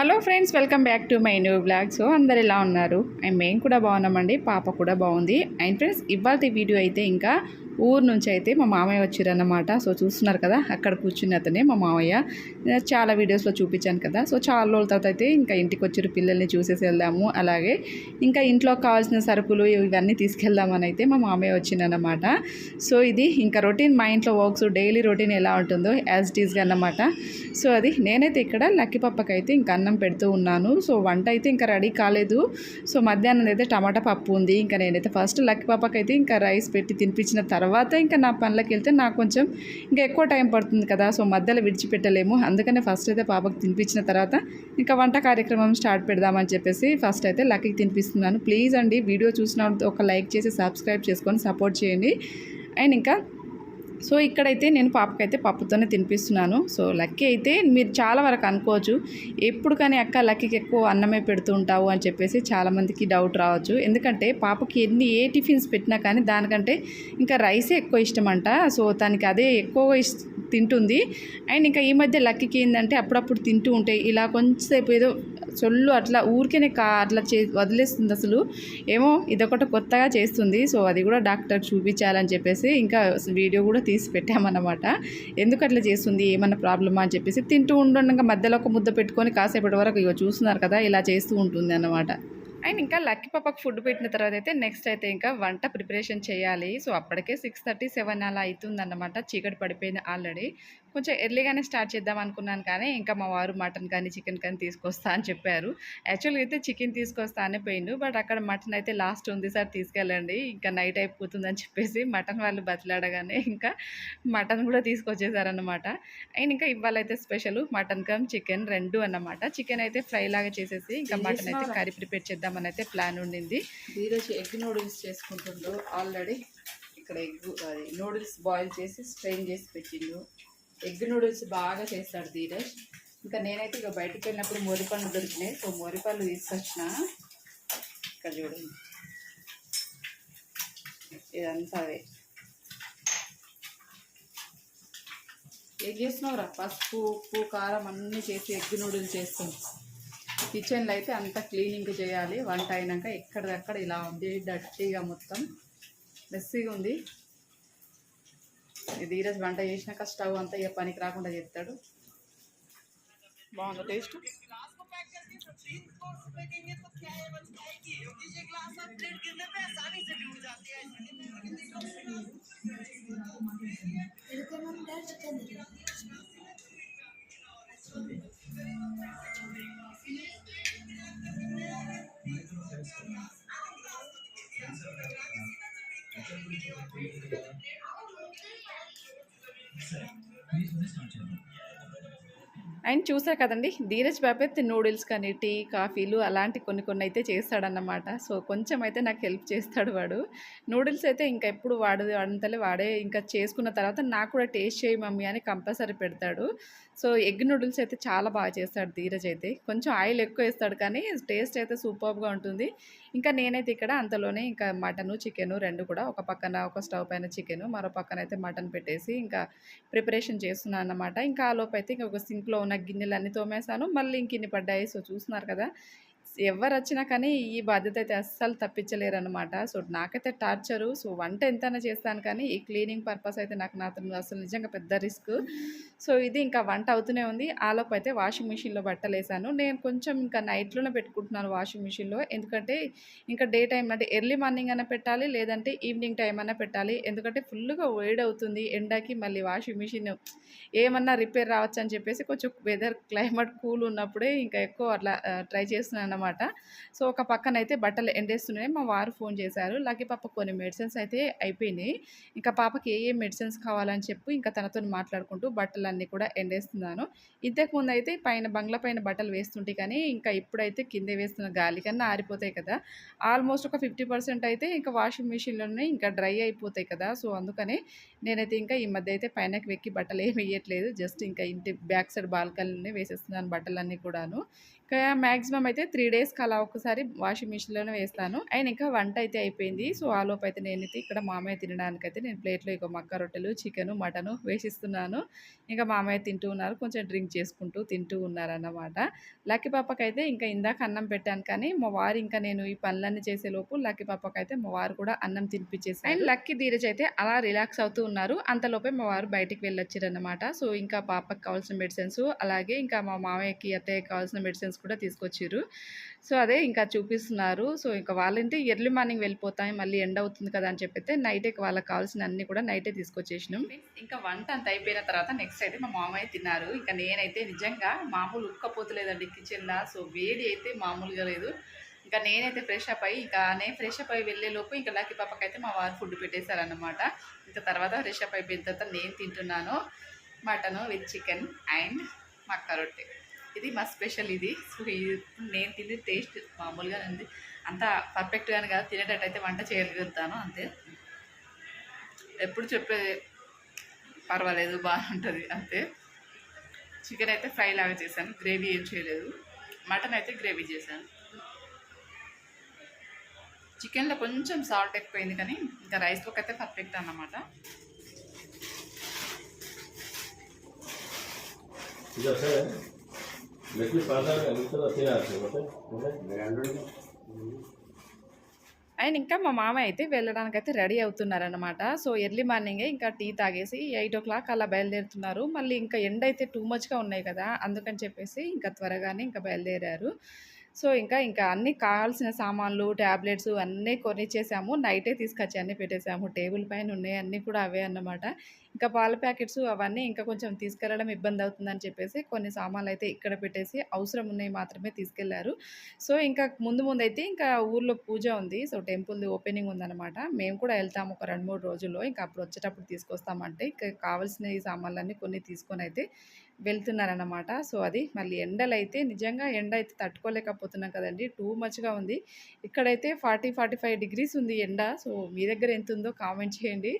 Hello friends welcome back to my new vlog. So అందరు ఎలా ఉన్నారు? అండ్ మేము కూడా బాగున్నామండి పాప కూడా బాగుంది. అండ్ ఫ్రెండ్స్ ఇవాళ వీడియో అయితే ఇంకా ఊరు నుంచి అయితే మా మామయ్య వచ్చారన్నమాట. సో చూస్తున్నారు కదా అక్కడ కూర్చుని అతనే మా మామయ్య. చాలా వీడియోస్లో చూపించాను కదా. సో చాలా రోజుల తర్వాత అయితే ఇంకా ఇంటికి వచ్చారు పిల్లల్ని చూసేసి వెళ్దాము. అలాగే ఇంకా ఇంట్లో కావాల్సిన సరుకులు ఇవన్నీ తీసుకెళ్దామని అయితే మా మామయ్య వచ్చిందన్నమాట సో ఇది ఇంకా రొటీన్ మా ఇంట్లో వర్క్స్ డైలీ రొటీన్ ఎలా ఉంటుందో యాజ్ ఇట్ ఈస్గా అన్నమాట. సో అది నేనైతే ఇక్కడ లక్కీ పప్పకి అయితే ఇంకా అన్నం పెడుతూ ఉన్నాను. సో వంట అయితే ఇంకా రెడీ కాలేదు. సో మధ్యాహ్నం అయితే టమాటా పప్పు ఉంది. ఇంకా నేనైతే ఫస్ట్ లక్కీ పప్పకి అయితే ఇంకా రైస్ పెట్టి తినిపించిన తర్వాత తర్వాత ఇంకా నా పనులకు వెళ్తే నాకు కొంచెం ఇంకా ఎక్కువ టైం పడుతుంది కదా సో మధ్యలో విడిచిపెట్టలేము. అందుకనే ఫస్ట్ అయితే పాపకు తినిపించిన తర్వాత ఇంకా వంట కార్యక్రమం స్టార్ట్ పెడదామని చెప్పేసి ఫస్ట్ అయితే లక్కీకి తినిపిస్తున్నాను. ప్లీజ్ అండి వీడియో చూసిన ఒక లైక్ చేసి సబ్స్క్రైబ్ చేసుకొని సపోర్ట్ చేయండి. అండ్ ఇంకా సో ఇక్కడైతే నేను పాపకైతే పప్పుతోనే తినిపిస్తున్నాను. సో లక్కీ అయితే మీరు చాలా వరకు అనుకోవచ్చు ఎప్పుడు కానీ అక్క లక్కీకి ఎక్కువ అన్నమే పెడుతూ ఉంటావు అని చెప్పేసి చాలామందికి డౌట్ రావచ్చు. ఎందుకంటే పాపకి ఎన్ని ఏ టిఫిన్స్ పెట్టినా కానీ దానికంటే ఇంకా రైసే ఎక్కువ ఇష్టం అంట సో తనకి అదే ఎక్కువగా తింటుంది. అండ్ ఇంకా ఈ మధ్య లక్కీకి ఏంటంటే అప్పుడప్పుడు తింటూ ఉంటే ఇలా కొంచెంసేపు ఏదో సొల్లు అట్లా ఊరికేనే కా అట్లా చే వదిలేస్తుంది అసలు. ఏమో ఇదొకటి కొత్తగా చేస్తుంది. సో అది కూడా డాక్టర్ చూపించాలని చెప్పేసి ఇంకా వీడియో కూడా తీసి పెట్టామన్నమాట. ఎందుకు అట్లా చేస్తుంది? ఏమన్నా ప్రాబ్లమా అని చెప్పేసి తింటూ ఉండగా మధ్యలో ఒక ముద్ద పెట్టుకొని కాసేపటి వరకు ఇగో చూస్తున్నారు కదా ఇలా చేస్తూ ఉంటుంది అన్నమాట. అండ్ ఇంకా లక్కీ పాపకు ఫుడ్ పెట్టిన తర్వాత అయితే నెక్స్ట్ అయితే ఇంకా వంట ప్రిపరేషన్ చేయాలి. సో అప్పటికే సిక్స్ థర్టీ సెవెన్ అలా అవుతుందన్నమాట చీకటి పడిపోయింది ఆల్రెడీ. కొంచెం ఎర్లీగానే స్టార్ట్ చేద్దాం అనుకున్నాను కానీ ఇంకా మా వారు మటన్ కానీ చికెన్ కానీ తీసుకొస్తా అని చెప్పారు. యాక్చువల్గా అయితే చికెన్ తీసుకొస్తా అని పోయిండు. బట్ అక్కడ మటన్ అయితే లాస్ట్ ఉంది సార్ తీసుకెళ్ళండి. ఇంకా నైట్ అయిపోతుందని చెప్పేసి మటన్ వాళ్ళు బతిలాడగానే ఇంకా మటన్ కూడా తీసుకొచ్చేసారనమాట అండ్ ఇంకా ఇవాళ అయితే స్పెషల్ మటన్ కమ్ చికెన్ రెండు అన్నమాట. చికెన్ అయితే ఫ్రై లాగా చేసేసి ఇంకా మటన్ అయితే కర్రీ ప్రిపేర్ చేద్దామని అయితే ప్లాన్ ఉండింది. ఈరోజు ఎగ్ నూడిల్స్ చేసుకుంటుండ్రు. ఆల్రెడీ ఇక్కడ ఎగ్ అది నూడిల్స్ బాయిల్ చేసి స్ట్రెయిన్ చేసి పెట్టిండు. ఎగ్ నూడిల్స్ బాగా చేస్తాడు ధీరజ్. ఇంకా నేనైతే ఇక బయటకు వెళ్ళినప్పుడు మోరిపళ్ళు దొరికినాయి. సో మోరిపళ్ళు తీసుకొచ్చిన. ఇక్కడ చూడండి ఇదంతా అదే ఏం చేస్తున్నావురా? పసుపు ఉప్పు కారం అన్నీ చేసి ఎగ్ నూడిల్స్ చేస్తుంది కిచెన్లో అయితే అంతా క్లీనింగ్ చేయాలి. వంట అయినాక ఎక్కడిదక్కడ ఇలా ఉంది డట్టీగా మొత్తం మెస్సీగా ఉంది. ఇది ఈరోజు వంట చేసినాక స్టవ్ అంతా ఇక పనికి రాకుండా చేస్తాడు. బాగుంది టేస్ట్? Thank you. ఆయన చూసారు కదండి? ధీరజ్ బాబు అయితే నూడిల్స్ కానీ టీ కాఫీలు అలాంటి కొన్ని కొన్ని అయితే చేస్తాడన్నమాట. సో కొంచెం అయితే నాకు హెల్ప్ చేస్తాడు వాడు. నూడిల్స్ అయితే ఇంకా ఎప్పుడు వాడు అంతలే వాడే. ఇంకా చేసుకున్న తర్వాత నాకు కూడా టేస్ట్ చేయి మమ్మీ అని కంపల్సరీ పెడతాడు. సో ఎగ్ నూడిల్స్ అయితే చాలా బాగా చేస్తాడు ధీరజ్ అయితే. కొంచెం ఆయిల్ ఎక్కువ వేస్తాడు కానీ టేస్ట్ అయితే సూపర్గా ఉంటుంది. ఇంకా నేనైతే ఇక్కడ అంతలోనే ఇంకా మటను చికెను రెండు కూడా ఒక పక్కన ఒక స్టవ్ పైన చికెను మరో పక్కన అయితే మటన్ పెట్టేసి ఇంకా ప్రిపరేషన్ చేస్తున్నాను అన్నమాట ఇంకా ఆ లోపు అయితే ఇంకా ఒక సింక్లో ఉన్న గిన్నెలు అన్నీ తోమేశాను. మళ్ళీ ఇంక ఇన్ని పడ్డాయి. సో చూస్తున్నారు కదా. ఎవరు వచ్చినా కానీ ఈ బాధ్యత అయితే అస్సలు తప్పించలేరు అనమాట సో నాకైతే టార్చరు. సో వంట ఎంతైనా చేస్తాను కానీ ఈ క్లీనింగ్ పర్పస్ అయితే నాకు నాతో అసలు నిజంగా పెద్ద రిస్క్. సో ఇది ఇంకా వంట అవుతూనే ఉంది. ఆలోపు అయితే వాషింగ్ మిషన్లో బట్టలేసాను నేను కొంచెం ఇంకా నైట్లోనే పెట్టుకుంటున్నాను వాషింగ్ మిషన్లో. ఎందుకంటే ఇంకా డే టైం అంటే ఎర్లీ మార్నింగ్ అయినా పెట్టాలి లేదంటే ఈవినింగ్ టైం అయినా పెట్టాలి. ఎందుకంటే ఫుల్గా వేడి అవుతుంది ఎండకి మళ్ళీ వాషింగ్ మిషన్ ఏమన్నా రిపేర్ రావచ్చు అని చెప్పేసి కొంచెం వెదర్ క్లైమేట్ కూల్ ఉన్నప్పుడే ఇంకా ఎక్కువ అట్లా ట్రై చేస్తున్నాను అన్నమాట. సో ఒక పక్కన అయితే బట్టలు ఎండేస్తున్నాయి. మా వారు ఫోన్ చేశారు. లాగే పాప కొన్ని మెడిసిన్స్ అయితే అయిపోయినాయి. ఇంకా పాపకి ఏ ఏ మెడిసిన్స్ కావాలని చెప్పి. ఇంకా తనతో మాట్లాడుకుంటూ బట్టలన్నీ కూడా ఎండేస్తున్నాను. ఇంతకుముందు అయితే పైన బంగ్లా పైన బట్టలు వేస్తుంటే కానీ ఇంకా ఇప్పుడైతే కిందే వేస్తున్న గాలి కన్నా ఆరిపోతాయి కదా. ఆల్మోస్ట్ ఒక ఫిఫ్టీ పర్సెంట్ అయితే ఇంకా వాషింగ్ మిషన్లోనే ఇంకా డ్రై అయిపోతాయి కదా. సో అందుకని నేనైతే ఇంకా ఈ మధ్య అయితే పైనకి వెక్కి బట్టలు ఏమి వేయట్లేదు జస్ట్ ఇంకా ఇంటి బ్యాక్ సైడ్ బాల్కనీలోనే వేసేస్తున్నాను బట్టలన్నీ కూడాను. ఇంకా మ్యాక్సిమం అయితే త్రీ డేస్కి అలా ఒకసారి వాషింగ్ మిషన్లోనే వేస్తాను. అండ్ ఇంకా వంట అయితే అయిపోయింది. సో ఆ అయితే నేనైతే ఇక్కడ మామయ్య తినడానికైతే నేను ప్లేట్లో ఇక మక్క రొట్టెలు చికెను మటను వేసిస్తున్నాను. ఇంకా మామయ్య తింటూ ఉన్నారు. కొంచెం డ్రింక్ చేసుకుంటూ తింటూ ఉన్నారన్నమాట. లక్కీ పాపకైతే ఇంకా ఇందాక అన్నం పెట్టాను కానీ మా వారు ఇంకా నేను ఈ పనులన్నీ చేసే లోపు లక్కీ పాపకైతే మా వారు కూడా అన్నం తినిపించేసి అండ్ లక్కీ ధీరజ్ అయితే అలా రిలాక్స్ అవుతూ ఉన్నారు. అంతలోపే మా వారు బయటికి వెళ్ళొచ్చారన్నమాట. సో ఇంకా పాపకి కావాల్సిన మెడిసిన్స్ అలాగే ఇంకా మా మామయ్యకి అత్తయ్యకి కావాల్సిన మెడిసిన్స్ కూడా తీసుకొచ్చారు. సో అదే ఇంకా చూపిస్తున్నారు. సో ఇంకా వాళ్ళంటే ఎర్లీ మార్నింగ్ వెళ్ళిపోతాయి మళ్ళీ ఎండ అవుతుంది కదా అని చెప్పైతే నైటే వాళ్ళకి కావాల్సిన అన్ని కూడా నైటే తీసుకొచ్చేసినాం. ఇంకా వంట అంత అయిపోయిన తర్వాత నెక్స్ట్ అయితే మా మామయ్య తిన్నారు. ఇంకా నేనైతే నిజంగా మామూలు ఉక్కపోతలేదండి కిచెన్లో సో వేడి అయితే మామూలుగా లేదు. ఇంకా నేనైతే ఫ్రెష్ అప్ అయ్యి ఇంకా నేను ఫ్రెష్ అప్ అయ్యి వెళ్ళేలోపు ఇంకా లక్కీ పాపకైతే మా వారు ఫుడ్ పెట్టేశారనమాట ఇంకా తర్వాత ఫ్రెష్ అప్ అయిపోయిన తర్వాత నేను తింటున్నాను మటను విత్ చికెన్ అండ్ మక్క రొట్టె. ఇది మా స్పెషల్ ఇది. సో ఇది నేను తినే టేస్ట్ మామూలుగా ఉంది. అంత పర్ఫెక్ట్గానే కాదు తినేటట్టు అయితే వంట చేయగలుగుతాను అంతే. ఎప్పుడు చెప్పేది పర్వాలేదు బాగుంటుంది అంతే. చికెన్ అయితే ఫ్రై లాగా చేశాను గ్రేవీ ఏం చేయలేదు. మటన్ అయితే గ్రేవీ చేశాను. చికెన్లో కొంచెం సాల్ట్ ఎక్కువైంది కానీ ఇంకా రైస్లోకి అయితే పర్ఫెక్ట్ అన్నమాట. 이 అండ్ ఇంకా మా మామ అయితే వెళ్ళడానికి అయితే రెడీ అవుతున్నారనమాట సో ఎర్లీ మార్నింగే ఇంకా టీ తాగేసి ఎయిట్ ఓ క్లాక్ అలా బయలుదేరుతున్నారు. మళ్ళీ ఇంకా ఎండ అయితే టూ మచ్గా ఉన్నాయి కదా అందుకని చెప్పేసి ఇంకా త్వరగానే ఇంకా బయలుదేరారు. సో ఇంకా ఇంకా అన్ని కావాల్సిన సామాన్లు ట్యాబ్లెట్స్ అన్నీ కొనిచ్చేసాము. నైటే తీసుకొచ్చి అన్నీ పెట్టేసాము. టేబుల్ పైన ఉన్నాయి. అన్నీ కూడా అవే అన్నమాట. ఇంకా పాల ప్యాకెట్స్ అవన్నీ ఇంకా కొంచెం తీసుకెళ్ళడం ఇబ్బంది అవుతుందని చెప్పేసి కొన్ని సామాన్లు అయితే ఇక్కడ పెట్టేసి అవసరం ఉన్నాయి మాత్రమే తీసుకెళ్ళారు. సో ఇంకా ముందు ముందు అయితే ఇంకా ఊర్లో పూజ ఉంది. సో టెంపుల్ది ఓపెనింగ్ ఉందన్నమాట. మేము కూడా వెళ్తాము ఒక రెండు మూడు రోజుల్లో. ఇంకా అప్పుడు వచ్చేటప్పుడు తీసుకొస్తామంటే ఇంకా కావాల్సిన ఈ సామాన్లన్నీ కొన్ని తీసుకొని అయితే వెళ్తున్నారనమాట సో అది మళ్ళీ ఎండలైతే నిజంగా ఎండ అయితే తట్టుకోలేకపోతున్నాం కదండి. టూ మచ్గా ఉంది. ఇక్కడైతే ఫార్టీ ఫార్టీ ఫైవ్ డిగ్రీస్ ఉంది ఎండ. సో మీ దగ్గర ఎంత ఉందో కామెంట్ చేయండి.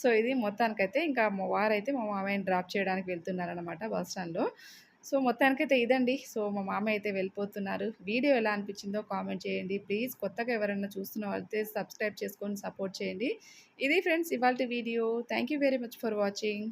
సో ఇది మొత్తానికైతే ఇంకా మా వారైతే మా మామయ్యని డ్రాప్ చేయడానికి వెళ్తున్నారనమాట బస్ స్టాండ్లో. సో మొత్తానికైతే ఇదండి. సో మా మామ అయితే వెళ్ళిపోతున్నారు. వీడియో ఎలా అనిపించిందో కామెంట్ చేయండి. ప్లీజ్ కొత్తగా ఎవరైనా చూస్తున్న వాళ్ళైతే సబ్స్క్రైబ్ చేసుకొని సపోర్ట్ చేయండి. ఇది ఫ్రెండ్స్ ఇవాళ video. Thank you very much for watching.